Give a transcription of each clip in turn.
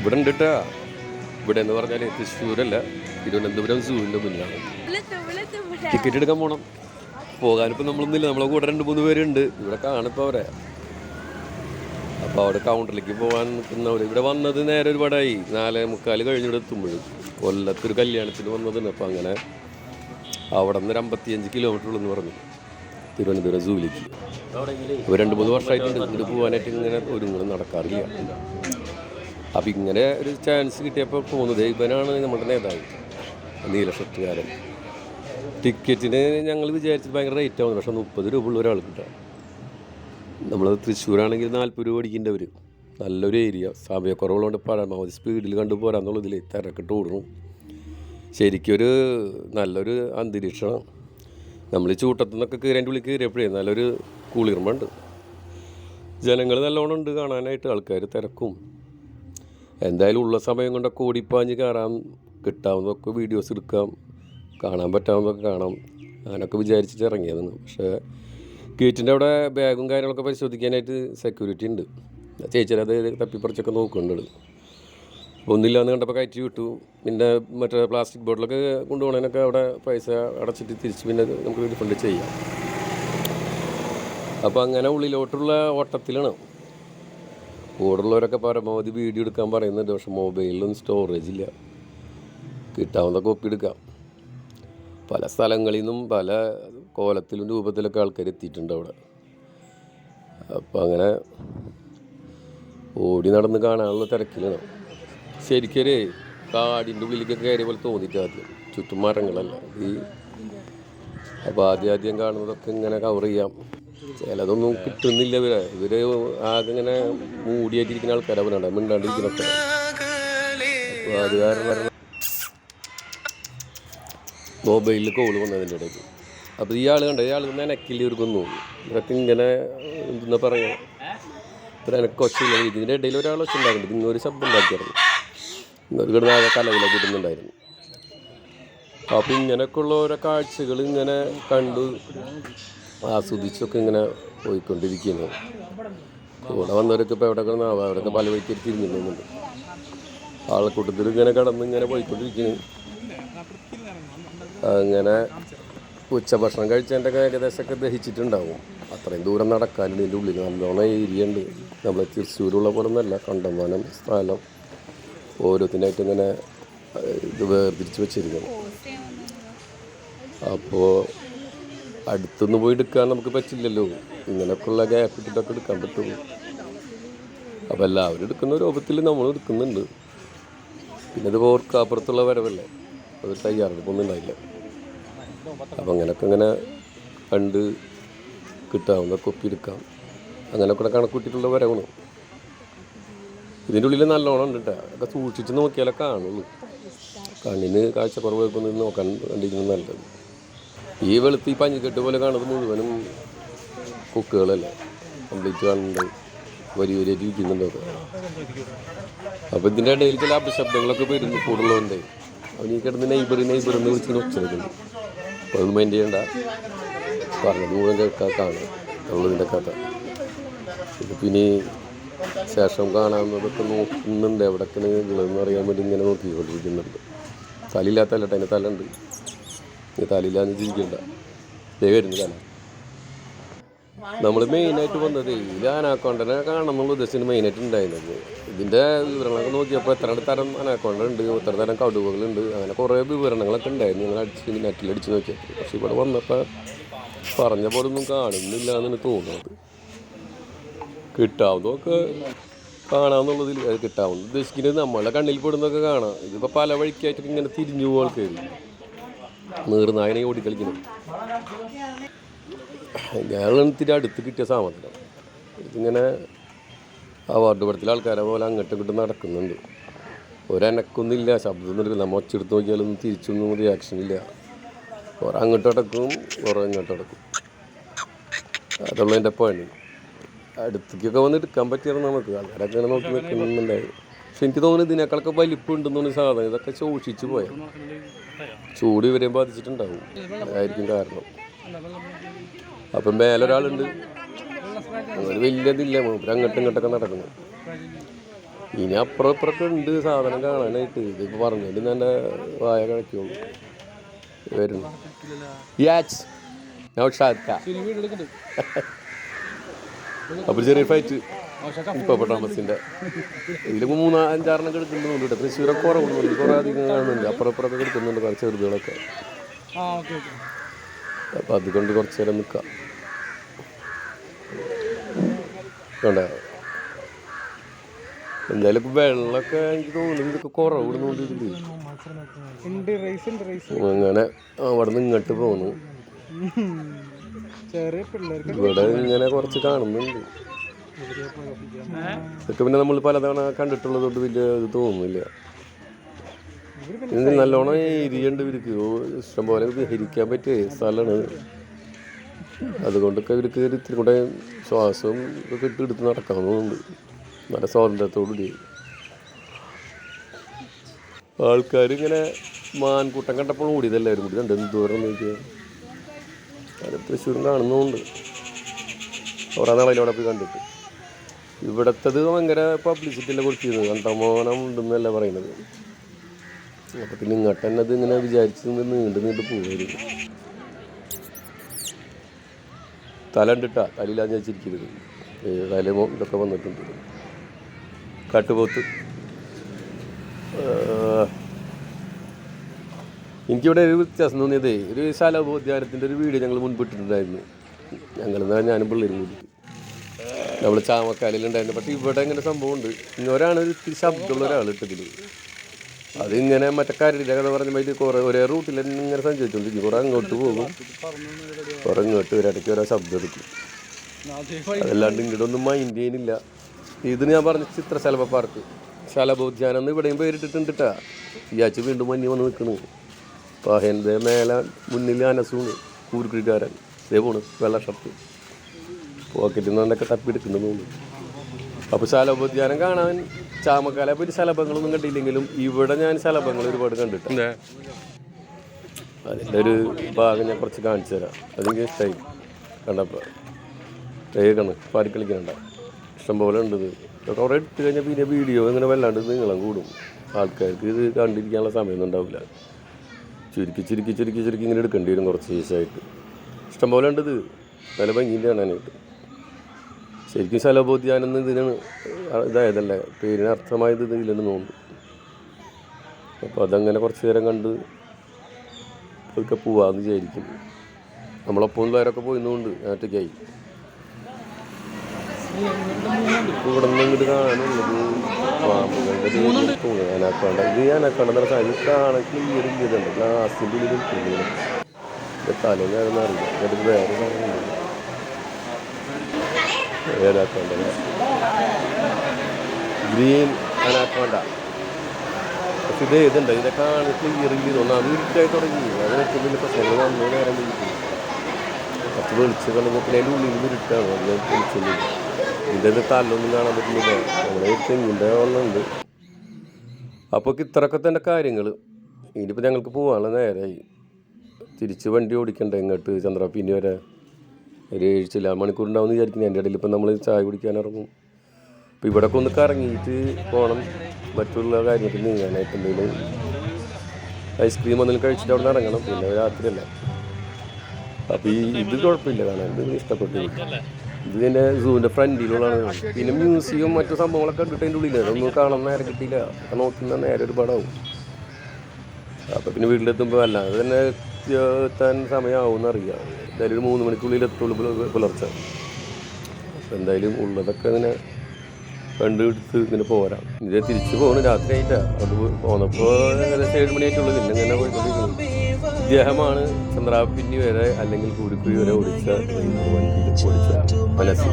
ഇവിടെ ഉണ്ട് കേട്ടാ ഇവിടെ എന്ന് പറഞ്ഞാൽ തൃശ്ശൂരല്ല തിരുവനന്തപുരം സൂവിന്റെ മുന്നിലാണ് ടിക്കറ്റ് എടുക്കാൻ പോകണം പോകാനിപ്പോൾ നമ്മളൊന്നുമില്ല നമ്മളെ കൂടെ രണ്ട് മൂന്ന് പേരുണ്ട്. ഇവിടെ കാണിപ്പോൾ അവരെ. അപ്പോൾ അവിടെ കൗണ്ടറിലേക്ക് പോകാൻ നിൽക്കുന്നവർ ഇവിടെ വന്നത് നേരെ ഒരുപാടായി. നാലേ മുക്കാൽ കഴിഞ്ഞിവിടെ എത്തുമ്പോഴും കൊല്ലത്തൊരു കല്യാണത്തിന് വന്നതാണ്. അപ്പോൾ അങ്ങനെ അവിടെ നിന്ന് ഒരു അമ്പത്തിയഞ്ച് കിലോമീറ്റർ ഉള്ളെന്ന് പറഞ്ഞു. തിരുവനന്തപുരം സൂവിലേക്ക്. ഇപ്പോൾ രണ്ട് മൂന്ന് വർഷമായിട്ടുണ്ട്. ഇങ്ങോട്ട് പോകാനായിട്ട് ഇങ്ങനെ ഒരുങ്ങളും നടക്കാറില്ല. അപ്പം ഇങ്ങനെ ഒരു ചാൻസ് കിട്ടിയപ്പോൾ പോകുന്നത് ഇവനാണ് നമ്മുടെ നേതാവ് നീലഷത്തുകാരൻ ടിക്കറ്റിന് ഞങ്ങൾ വിചാരിച്ചത് ഭയങ്കര റേറ്റ് ആവുന്നു പക്ഷേ മുപ്പത് രൂപ ഉള്ള ഒരാൾ കിട്ടാം നമ്മൾ തൃശ്ശൂരാണെങ്കിൽ നാൽപ്പത് രൂപ അടിക്കേണ്ടവർ നല്ലൊരു ഏരിയ സമയക്കുറവുള്ളതുകൊണ്ട് പരമാവധി സ്പീഡിൽ കണ്ടു പോരാന്നുള്ളതിൽ തിരക്കിട്ട് ഓടണം ശരിക്കൊരു നല്ലൊരു അന്തരീക്ഷമാണ്. നമ്മൾ ചൂട്ടത്തു നിന്നൊക്കെ കീറേന്റെ ഉള്ളിൽ കയറിയപ്പോഴേ നല്ലൊരു കൂളിർമുണ്ട് ജനങ്ങൾ നല്ലോണം ഉണ്ട് കാണാനായിട്ട് ആൾക്കാർ തിരക്കും. എന്തായാലും ഉള്ള സമയം കൊണ്ടൊക്കെ ഓടിപ്പാഞ്ഞ് കയറാൻ കിട്ടാവുന്നതൊക്കെ വീഡിയോസ് എടുക്കാം. കാണാൻ പറ്റാവുന്നതൊക്കെ കാണാം. അങ്ങനെയൊക്കെ വിചാരിച്ചിട്ട് ഇറങ്ങിയതാണ്. പക്ഷേ ഗേറ്റിന്റെ അവിടെ ബാഗും കാര്യങ്ങളൊക്കെ പരിശോധിക്കാനായിട്ട് സെക്യൂരിറ്റി ഉണ്ട്. ചേച്ചിയുടെ അത് തപ്പിപ്പറിച്ചൊക്കെ നോക്കുന്നുണ്ട്. ഒന്നില്ലാന്ന് കണ്ടപ്പോൾ കയറ്റി വിട്ടു. പിന്നെ മറ്റേ പ്ലാസ്റ്റിക് ബോട്ടിലൊക്കെ കൊണ്ടുപോകണതിനൊക്കെ അവിടെ പൈസ അടച്ചിട്ട് തിരിച്ച് പിന്നെ നമുക്ക് റീഫണ്ട് ചെയ്യാം. അപ്പോൾ അങ്ങനെ ഉള്ളിലോട്ടുള്ള ഓട്ടത്തിലാണ്. കൂടുള്ളവരൊക്കെ പരമാവധി വീഡിയോ എടുക്കാൻ പറയുന്നുണ്ട്. പക്ഷെ മൊബൈലിലൊന്നും സ്റ്റോറേജ് ഇല്ല. കിട്ടാവുന്ന കോപ്പി എടുക്കാം. പല സ്ഥലങ്ങളിൽ നിന്നും പല കോലത്തിലും രൂപത്തിലൊക്കെ ആൾക്കാർ എത്തിയിട്ടുണ്ട് അവിടെ. അപ്പം അങ്ങനെ ഓടി നടന്ന് കാണാനുള്ള തിരക്കിലാണ്. ശരിക്കൊരു കാടിന്റെ ഉള്ളിലേക്കൊക്കെ കയറിയ പോലെ തോന്നിയിട്ട് ആദ്യം. ചുറ്റും മരങ്ങളല്ല. ഈ അപ്പോൾ ആദ്യം ആദ്യം കാണുന്നതൊക്കെ ഇങ്ങനെ കവർ ചെയ്യാം. ചിലതൊന്നും കിട്ടുന്നില്ല ഇവരെ. ഇവർ ആകെ ഇങ്ങനെ മൂടിയായിട്ടിരിക്കുന്ന ആൾക്കാരെ അവനാണ് മിണ്ടാണ്ടിരിക്കുന്നൊക്കെ. അപ്പോൾ അത് കാരണം മൊബൈലിൽ കോൾ വന്നതിന്റെ ഇടയ്ക്ക്. അപ്പോൾ ഈ ആൾ കണ്ട? ഇയാൾ നനക്കില്ല ഇവർക്കൊന്നും ഇവരൊക്കെ ഇങ്ങനെ എന്താ പറയുക ഇത്ര എനക്ക് ഒച്ചയില്ല ഇതിന്റെ ഇടയിൽ ഒരാൾ ഒച്ച ഉണ്ടാക്കുന്നുണ്ട് ഇന്നൊരു ശബ്ദം ഉണ്ടാക്കിയായിരുന്നു. ഇന്നൊരു കിടന്ന് ആകെ കലവിലൊക്കെ കിട്ടുന്നുണ്ടായിരുന്നു. അപ്പോൾ ഇങ്ങനെയൊക്കെയുള്ള ഓരോ കാഴ്ചകൾ ഇങ്ങനെ കണ്ടു ആസ്വദിച്ചൊക്കെ ഇങ്ങനെ പോയിക്കൊണ്ടിരിക്കുന്നു. കൂടെ വന്നവരൊക്കെ ഇപ്പോൾ എവിടെ കിടന്നാവും അവരൊക്കെ പല വഴിക്ക് തിരിഞ്ഞിരുന്നുണ്ട് ആൾക്കൂട്ടത്തിൽ ഇങ്ങനെ കടന്ന് ഇങ്ങനെ പോയിക്കൊണ്ടിരിക്കുന്നു. അങ്ങനെ ഉച്ചഭക്ഷണം കഴിച്ചതിന്റെ ഏകദേശമൊക്കെ ദഹിച്ചിട്ടുണ്ടാവും. അത്രയും ദൂരം നടക്കാനുണ്ട് ഇതിന്റെ ഉള്ളിൽ നല്ലോണം ഏരിയ ഉണ്ട് നമ്മളെ തൃശ്ശൂരുള്ള പോലെ ഒന്നല്ല കണ്ടമാനം സ്ഥലം. ഓരോത്തിനായിട്ട് ഇങ്ങനെ ഇത് വേർതിരിച്ച് വെച്ചിരിക്കണം അപ്പോൾ അടുത്തൊന്ന് പോയി എടുക്കാൻ നമുക്ക് പറ്റില്ലല്ലോ. ഇങ്ങനെയൊക്കെയുള്ള ഗ്യാപ്പ് ഇട്ടിട്ടൊക്കെ എടുക്കാൻ പറ്റുള്ളൂ അപ്പോൾ എല്ലാവരും എടുക്കുന്ന രൂപത്തിൽ നമ്മൾ എടുക്കുന്നുണ്ട്. പിന്നെ ഇത് ഓർക്കാപ്പുറത്തുള്ള വരവല്ലേ? അത് തയ്യാറെടുപ്പൊന്നും ഉണ്ടായില്ല. അപ്പം അങ്ങനെയൊക്കെ ഇങ്ങനെ കണ്ട് കിട്ടാവുന്ന കൊപ്പി എടുക്കാം. അങ്ങനെയൊക്കെ കണക്കൂട്ടിയിട്ടുള്ള വരവാണ്. ഇതിന്റെ ഉള്ളിൽ നല്ലോണം ഉണ്ട് കേട്ടോ അതൊക്കെ സൂക്ഷിച്ച് നോക്കിയാലേ കാണുള്ളൂ. കണ്ണിന് കാഴ്ചക്കുറവ് വെക്കുന്നത് നോക്കാൻ കണ്ടിരിക്കുന്നത് നല്ലത്. ഈ വെളുത്ത് ഈ പഞ്ഞിക്കെട്ട് പോലെ കാണുന്നത് മുഴുവനും കുക്കുകളല്ലേ? കംപ്ലീറ്റ് കാണുന്നുണ്ട് വലിയ വരിയായിട്ട് ഇരിക്കുന്നുണ്ടൊക്കെ അപ്പോൾ ഇതിന്റെ ഇടയിൽ ചില അപശബ്ദങ്ങളൊക്കെ വരുന്നു കൂടുതലുണ്ട്. അവൻ ഈ കിടന്ന് നെയ്ബർ നെയ്ബർ എന്ന് വിളിച്ചിങ്ങനെ ഒച്ചെടുക്കുന്നു അപ്പോൾ അത് മൈൻഡ് ചെയ്യണ്ട. പറഞ്ഞത് മുഴുവൻ കേൾക്കാൻ കാണാം. നമ്മളിതിന്റെ കഥ. പിന്നെ ശേഷം കാണാവുന്നതൊക്കെ നോക്കുന്നുണ്ട്. എവിടെയൊക്കെയാണ് ഉള്ളതെന്ന് അറിയാൻ വേണ്ടി ഇങ്ങനെ നോക്കിക്കൊണ്ടിരിക്കുന്നുണ്ട്. തലയില്ലാത്ത അല്ലട്ടെ തല ഈ തലയില്ലാന്ന് ചിരിക്കണ്ട ദൈവം നമ്മൾ മെയിനായിട്ട് വന്നത് ഈ അനാക്കോണ്ടനെ കാണണം എന്നുള്ള ഉദ്ദേശത്തിന് മെയിനായിട്ട് ഉണ്ടായിരുന്നത്. ഇതിന്റെ വിവരങ്ങളൊക്കെ നോക്കിയപ്പോൾ എത്ര തരം അനാക്കോണ്ട ഉണ്ട് എത്ര തരം കടുവകളുണ്ട് അങ്ങനെ കുറേ വിവരണങ്ങളൊക്കെ ഉണ്ടായിരുന്നു. ഞങ്ങൾ അടിച്ച് നെറ്റിൽ അടിച്ച് നോക്കിയപ്പോൾ പക്ഷെ ഇവിടെ വന്നപ്പോൾ പറഞ്ഞ പോലെ ഒന്നും കാണുന്നില്ല എന്നാണ് തോന്നുന്നത്. കിട്ടാവുന്നതൊക്കെ കാണാമെന്നുള്ളതിൽ അത് കിട്ടാവുന്ന ഉദ്ദേശിക്കുന്നത് നമ്മളെ കണ്ണിൽ പെടുന്നതൊക്കെ കാണാം. ഇതിപ്പോൾ പല വഴിക്കായിട്ട് ഇങ്ങനെ തിരിഞ്ഞു പോകും ആൾക്കാർ നായനെ ഓടിക്കളിക്കുന്നു കളിക്കുന്നു. ഇത്തിരി അടുത്ത് കിട്ടിയ സാധനം ഇതിങ്ങനെ അവാർഡ് പടത്തിലെ ആൾക്കാരെ പോലെ അങ്ങോട്ടും ഇങ്ങോട്ടും നടക്കുന്നുണ്ട്. ഒരനക്കൊന്നുമില്ല ശബ്ദമൊന്നും എടുക്കില്ല നമ്മൾ ഒച്ചെടുത്ത് നോക്കിയാലൊന്നും തിരിച്ചൊന്നും റിയാക്ഷൻ ഇല്ല. കുറേ അങ്ങോട്ട് അടക്കും കുറേ ഇങ്ങോട്ട് അടക്കും അതുള്ള എന്റെ പണി അടുത്തേക്കൊക്കെ വന്ന് എടുക്കാൻ പറ്റിയായിരുന്നു നമുക്ക്. ആൾക്കാരൊക്കെ നോക്കി നിൽക്കുന്നുണ്ടായിരുന്നു പക്ഷെ എനിക്ക് തോന്നുന്നു ഇതിനേക്കാളൊക്കെ വലിപ്പുണ്ടെന്ന് തോന്നുന്നു സാധനം. ഇതൊക്കെ ശോഷിച്ച് പോയ. ചൂട് ഇവരെയും ബാധിച്ചിട്ടുണ്ടാവും. അതായിരിക്കും കാരണം. അപ്പം മേലൊരാളുണ്ട് ഒരു വലിയതില്ല മൂപ്പര് അങ്ങോട്ടും ഇങ്ങോട്ടൊക്കെ നടക്കുന്നു. ഇനി അപ്പുറം ഇപ്പുറമൊക്കെ ഉണ്ട് സാധനം കാണാനായിട്ട്. ഇതിപ്പോൾ പറഞ്ഞിട്ട് എന്റെ വായ കഴിക്കുള്ളൂ വരുന്നു. യാച്ച് അപ്പോൾ ചെറിയ ഫൈറ്റ് ഇപ്പോൾ താമസിന്റെ മൂന്ന് മൂന്നാ അഞ്ചാറെണ്ണം എടുക്കുന്നുണ്ട് കേട്ടോ. തൃശ്ശൂരൊക്കെ കൊടുക്കുന്നു കുറേ അധികം കാണുന്നുണ്ട്. അപ്പുറപ്പുറത്തൊക്കെ എടുക്കുന്നുണ്ട് കുറച്ച് ചെറുതുകളൊക്കെ. ആ ഓക്കെ ഓക്കെ. അപ്പം അതുകൊണ്ട് കുറച്ച് നേരം നിൽക്കാം കണ്ടോ? എന്തായാലും ഇപ്പൊ വെള്ളമൊക്കെ എനിക്ക് തോന്നുന്നു ഇതൊക്കെ റേസ് അങ്ങനെ അവിടെ നിന്ന് ഇങ്ങോട്ട് പോന്നു പിള്ളേർക്ക് ഇവിടെ ഇങ്ങനെ കുറച്ച് കാണുന്നുണ്ട്. ഇതൊക്കെ പിന്നെ നമ്മൾ പലതവണ കണ്ടിട്ടുള്ളത് കൊണ്ട് വലിയ ഇത് തോന്നുന്നില്ല. ഇത് നല്ലോണം ഏരിയുണ്ട് ഇവർക്ക് ഇഷ്ടംപോലെ വിഹരിക്കാൻ പറ്റിയ സ്ഥലമാണ്. അതുകൊണ്ടൊക്കെ ഇവർക്ക് ഇത്തിരി കൂടെ ശ്വാസവും ഒക്കെ ഇട്ട് എടുത്ത് നടക്കാവുന്നതുണ്ട് നല്ല സ്വാതന്ത്ര്യത്തോടുകൂടി. ആൾക്കാർ ഇങ്ങനെ മാൻകൂട്ടം കണ്ടപ്പോൾ ഓടിയതെല്ലാവരും കൂടി. ഉണ്ട് ദൂരം നോക്കിയാൽ അത് തൃശ്ശൂരും കാണുന്നുമുണ്ട് കുറേ നാളെ അവിടെ പോയി കണ്ടിട്ട്. ഇവിടത്തത് ഭയങ്കര പബ്ലിസിറ്റി എല്ലാം കൊടുത്തിരുന്നു കണ്ടമാനം ഉണ്ടെന്നല്ല പറയുന്നത്. അപ്പം പിന്നെ ഇങ്ങോട്ട് തന്നെ അത് ഇങ്ങനെ വിചാരിച്ച് നീണ്ടു നീണ്ട് പോവായിരുന്നു. തല ഉണ്ടിട്ടാ തലയിലാന്ന് വിചാരിച്ചിരിക്കരുത് തലമോ ഇതൊക്കെ വന്നിട്ടുണ്ട്. കാട്ടുപോത്ത്. എനിക്കിവിടെ ഒരു വ്യത്യാസം തോന്നിയതേ ഒരു ശാലോദ്യാനത്തിന്റെ ഒരു വീഡിയോ ഞങ്ങൾ മുൻപിട്ടിട്ടുണ്ടായിരുന്നു. ഞങ്ങൾ ഞാനും പിള്ളേരും കൂടിയിട്ട് നമ്മൾ ചാമക്കാലിലുണ്ടായിരുന്നു. പക്ഷേ ഇവിടെ ഇങ്ങനെ സംഭവമുണ്ട്. ഇന്നൊരാണ് ഒരു ഇത്തിരി ശബ്ദമുള്ള ഒരാൾ ഇട്ടതിൽ അതിങ്ങനെ മറ്റേ കരടിന്റെ കഥ പറഞ്ഞ മാതിരി കുറേ ഒരേ റൂട്ടിൽ തന്നെ ഇങ്ങനെ സഞ്ചരിച്ചുകൊണ്ടിരിക്കും കുറേ അങ്ങോട്ട് പോകും. കുറേ ഇങ്ങോട്ട് ഒരിടയ്ക്ക് ഒരാ ശബ്ദം എടുക്കും. അതല്ലാണ്ട് ഇങ്ങോട്ട് ഒന്നും മൈൻഡ് ചെയ്യുന്നില്ല. ഇത് ഞാൻ പറഞ്ഞ ചിത്രശലഭ പാർക്ക് ശലഭോദ്യാനം എന്ന് ഇവിടെയും പേരിട്ടിട്ടുണ്ട് കേട്ടാ ഇയാച്ച് വീണ്ടും മഞ്ഞ് വന്ന് നിൽക്കുന്നു പാഹന്റെ മേലെ മുന്നിൽ അനസൂണ് കൂരുക്കുഴിക്കാരൻ ഇതേ പോണ് വെള്ള ഷർട്ട് പോക്കറ്റിൽ നിന്നൊക്കെ തപ്പിയെടുക്കുന്നു തോന്നുന്നു. അപ്പോൾ ശലഭോദ്യാനം കാണാൻ ചാമക്കാലെ പറ്റി ശലഭങ്ങളൊന്നും കണ്ടില്ലെങ്കിലും ഇവിടെ ഞാൻ ശലഭങ്ങൾ ഒരുപാട് കണ്ടിട്ടുണ്ട്. അതിന്റെ ഒരു ഭാഗം ഞാൻ കുറച്ച് കാണിച്ചു തരാം. അതെനിക്ക് ഇഷ്ടമായി കണ്ടപ്പോൾ കേൾക്കണം പാടി കളിക്കണ്ട ഇഷ്ടംപോലെ ഉണ്ട് ഇത്. ഇതൊക്കെ ഇട്ട് കഴിഞ്ഞാൽ പിന്നെ വീഡിയോ ഇങ്ങനെ വല്ലാണ്ട് നീളം കൂടും. ആൾക്കാർക്ക് ഇത് കണ്ടിരിക്കാനുള്ള സമയമൊന്നും ഉണ്ടാവില്ല. ചുരുക്കി ചുരുക്കി ചുരുക്കി ചുരുക്കി ഇങ്ങനെ എടുക്കേണ്ടി വരും കുറച്ച് ദിവസമായിട്ട്. ഇഷ്ടംപോലെ ഉണ്ട് ഇത്. നല്ല ഭംഗിന്റെ കാണാനായിട്ട്. ശരിക്കും ശലഭോദ്യാനം ഇതിന് ഇതായതല്ലേ? പേരിന് അർത്ഥമായത് ഇത് ഇതിലെന്ന് തോന്നുന്നു. അപ്പോൾ അതങ്ങനെ കുറച്ച് നേരം കണ്ട് ഒക്കെ പോവാന്ന് വിചാരിക്കും. നമ്മളൊപ്പം ഉള്ളവരൊക്കെ പോയിരുന്നുകൊണ്ട് ഒറ്റയ്ക്കായി. ഇവിടെ നിന്ന് ഇങ്ങോട്ട് കാണാനുള്ളത് പാമ്പുകളുടെ തോന്നുന്നു. അനാക്കോണ്ട. ഇത് അനാക്കോണ്ട എന്ന് പറഞ്ഞാൽ ഇത് കാണാൻ ക്ലിയർ ചെയ്തിട്ടുണ്ട് ഗ്ലാസിന്റെ ഉള്ളിൽ നിൽക്കുന്നത് തല ഞാനൊന്നും അറിയില്ല. വേറെ സാധനമുണ്ട് ഏതാക്കോണ്ട? Green anaconda. പക്ഷെ ഇതേ ഇതുണ്ട്. ഇതൊക്കെ ആണ് ഇറങ്ങി തോന്നുന്നു. അത് ഇരുട്ടായി തുടങ്ങി. അതിനൊക്കെ ഇപ്പോൾ പ്രശ്നങ്ങൾ മൂന്ന് നേരം കഴിഞ്ഞു പത്ത് വെളിച്ച് കളഞ്ഞപ്പോൾ അതിന്റെ ഉള്ളിൽ ഇരുട്ടാണ്. വെളിച്ചില്ല ഇതിന്റെ തല്ലൊന്നും കാണാൻ പറ്റുന്നില്ല നമ്മുടെ തെങ്ങിന്റെ ഒന്നുണ്ട് അപ്പോൾ ഇത്രയൊക്കെ തന്നെ കാര്യങ്ങൾ. ഇനിയിപ്പോൾ ഞങ്ങൾക്ക് പോകാനുള്ള നേരമായി തിരിച്ച് വണ്ടി ഓടിക്കണ്ടേ ഇങ്ങോട്ട് ചന്ദ്രപ്പിന്നി വരെ ഒരു ഏഴ് ചില മണിക്കൂറുണ്ടാവും വിചാരിക്കുന്നു. എന്റെ ഇടയിൽ ഇപ്പം നമ്മൾ ചായ കുടിക്കാൻ ഇറങ്ങും. അപ്പോൾ ഇവിടെയൊക്കെ ഒന്ന് കറങ്ങിയിട്ട് പോകണം മറ്റുള്ള കാര്യങ്ങൾക്ക് നീങ്ങാനായിട്ട് എന്തെങ്കിലും ഐസ്ക്രീം എന്തെങ്കിലും കഴിച്ചിട്ട് അവിടെ ഇറങ്ങണം. പിന്നെ രാത്രിയല്ല. അപ്പോൾ ഈ ഇത് കുഴപ്പമില്ല. കാണാൻ ഇത് ഇഷ്ടപ്പെട്ടു. ഇത് എന്റെ സൂവിന്റെ ഫ്രണ്ടിലുള്ളതാണ്. പിന്നെ മ്യൂസിയം മറ്റു സംഭവങ്ങളൊക്കെ കണ്ടിട്ട് അതിന്റെ ഉള്ളിൽ അതൊന്നും കാണാൻ നേരം കിട്ടിയില്ല. അപ്പം നോക്കുന്ന നേരെ ഒരു പടമാവും അപ്പോൾ പിന്നെ വീട്ടിലെത്തുമ്പോൾ അല്ലാതെ തന്നെ എത്താൻ സമയമാവും എന്നറിയാം എന്തായാലും ഒരു മൂന്ന് മണിക്കുള്ളിൽ എത്തുള്ളൂ പുല- പുലർച്ചെ. അപ്പോൾ എന്തായാലും ഉള്ളതൊക്കെ ഇങ്ങനെ കണ്ടെടുത്ത് ഇങ്ങനെ പോരാം. ഇത് തിരിച്ചു പോകണം രാത്രി ആയിട്ടാണ് അത് പോന്നപ്പോൾ ഏകദേശം ഏഴ് മണിയായിട്ടുള്ളൂ. പിന്നെ ഇങ്ങനെ പോയിക്കൊണ്ടിരിക്കുന്നത് ഇദ്ദേഹമാണ് ചന്ദ്രാപിന്നി വരെ അല്ലെങ്കിൽ കൂടിക്കുഴി വരെ ഓടിച്ച ഓടിച്ച മനസ്സിൽ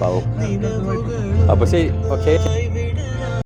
പാവം. അപ്പോൾ ശരി. ഓക്കെ.